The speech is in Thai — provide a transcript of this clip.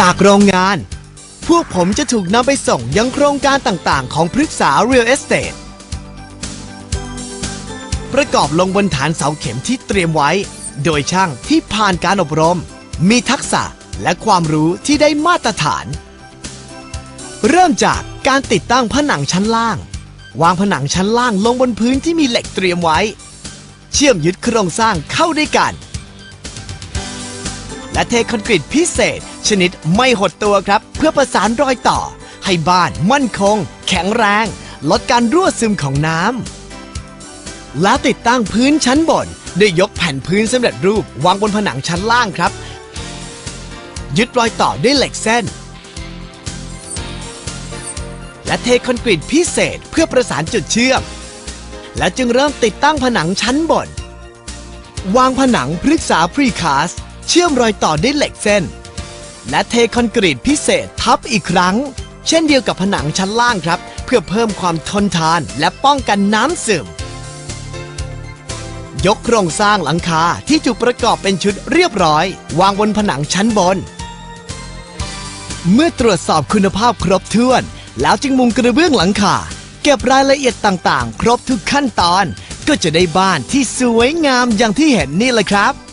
จากโรงงาน พวกผมจะถูกนำไปส่งยังโครงการต่างๆ ของพฤกษา Real Estate ประกอบลงบนฐานเสาเข็มที่เตรียมไว้ โดยช่างที่ผ่านการอบรม มีทักษะและความรู้ที่ได้มาตรฐาน เริ่มจากการติดตั้งผนังชั้นล่าง วางผนังชั้นล่างลงบนพื้นที่มีเหล็กเตรียมไว้ เชื่อมยึดโครงสร้างเข้าด้วยกัน และเทคอนกรีตพิเศษ ชนิดไม่หดตัวครับ เพื่อประสานรอยต่อ ให้บ้านมั่นคง แข็งแรง ลดการรั่วซึมของน้ำและติดตั้งพื้นชั้นบนด้วยยกแผ่นพื้นสำเร็จรูปวางบนผนังชั้นล่างครับ ยึดรอยต่อด้วยเหล็กเส้น และเทคอนกรีตพิเศษเพื่อประสานจุดเชื่อม และจึงเริ่มติดตั้งผนังชั้นบน วางผนังพฤกษาพรีคาส เชื่อมรอยต่อด้วยเหล็กเส้น และเทคอนกรีตพิเศษทับอีกครั้ง เช่นเดียวกับผนังชั้นล่างครับ เพื่อเพิ่มความทนทานและป้องกันน้ำซึมยกโครงสร้างหลังคาที่ถูกประกอบเป็นชุดเรียบร้อย วางบนผนังชั้นบน เมื่อตรวจสอบคุณภาพครบถ้วน แล้วจึงมุงกระเบื้องหลังคาเก็บรายละเอียดต่างๆ ครบทุกขั้นตอน ก็จะได้บ้านที่สวยงามอย่างที่เห็นนี่เลยครับ